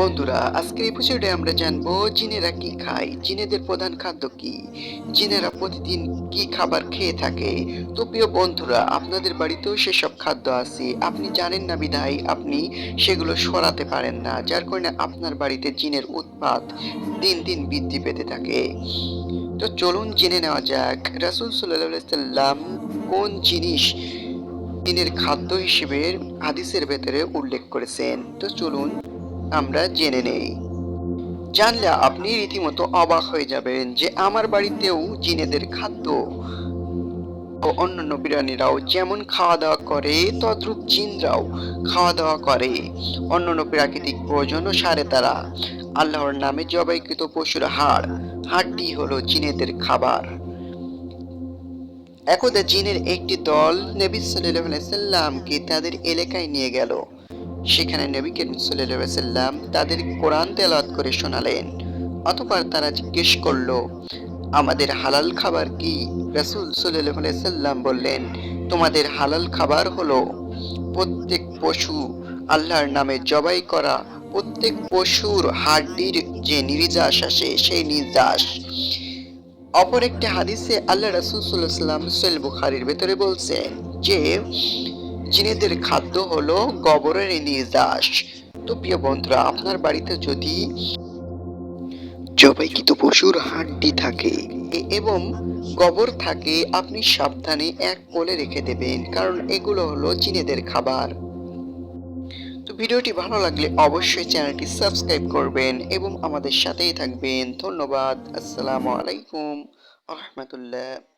বন্ধুরা, আজকের এপিসোডে আমরা জানব, জিনেরা কি খায়? জিনেদের প্রধান খাদ্য কি? জিনেরা প্রতিদিন কি খাবার খেয়ে থাকে? তো প্রিয় বন্ধুরা, আপনাদের বাড়িতেও সেসব খাদ্য আছে। আপনি জানেন না বিধায় আপনি সেগুলো সরাতে পারেন না, যার কারণে আপনার বাড়িতে জিনের উৎপাত দিন দিন বৃদ্ধি পেতে থাকে। তো চলুন জেনে নেওয়া যাক, রাসুল সাল্লাহ সাল্লাম কোন জিনিস দিনের খাদ্য হিসেবে হাদিসের ভেতরে উল্লেখ করেছেন? তো চলুন আমরা জেনে নেই। জানলে আপনি রীতিমতো অবাক হয়ে যাবেন যে আমার বাড়িতেও জিনেদের খাদ্য ও অন্যান্য প্রাণীরাও যেমন খাওয়া দাওয়া করে, তদ্রূপ জিনরাও খাওয়া দাওয়া করে। অন্যান্য প্রাকৃতিক প্রয়োজনও সারে তারা। আল্লাহর নামে জবাইকৃত পশুর হাড় হাড়টি হলো জিনেদের খাবার। একদা জিনের একটি দল নবী সাল্লামকে তাদের এলাকায় নিয়ে গেল। সেখানে নবী করিম সাল্লাম তাদের কোরআন তেলাওয়াত করে শোনালেন। অতঃপর তারা জিজ্ঞেস করল, আমাদের হালাল খাবার কি? রাসূল সাল্লাল্লাহু সাল্লাম বললেন, তোমাদের হালাল খাবার হলো প্রত্যেক পশু আল্লাহর নামে জবাই করা, প্রত্যেক পশুর হাড্ডির যে নির্যাস আসে সেই নির্যাস। অপর একটি হাদিসে আল্লাহ রাসূল আলাইহি সাল্লাম সোহেল বুখারীর ভেতরে বলছেন যে জিনেদের খাদ্য হলো গোবরের নির্যাস। তো প্রিয় বন্ধুরা, আপনার বাড়িতে যদি জবাইকৃত পশুর হাড্ডি থাকে এবং গোবর থাকে, আপনি সাবধানে এক কোলে রেখে দেবেন, কারণ এগুলো হলো জিনেদের খাবার। তো ভিডিওটি ভালো লাগলে অবশ্যই চ্যানেলটি সাবস্ক্রাইব করবেন এবং আমাদের সাথেই থাকবেন। ধন্যবাদ, আসসালামু আলাইকুম রহমতুল্লাহ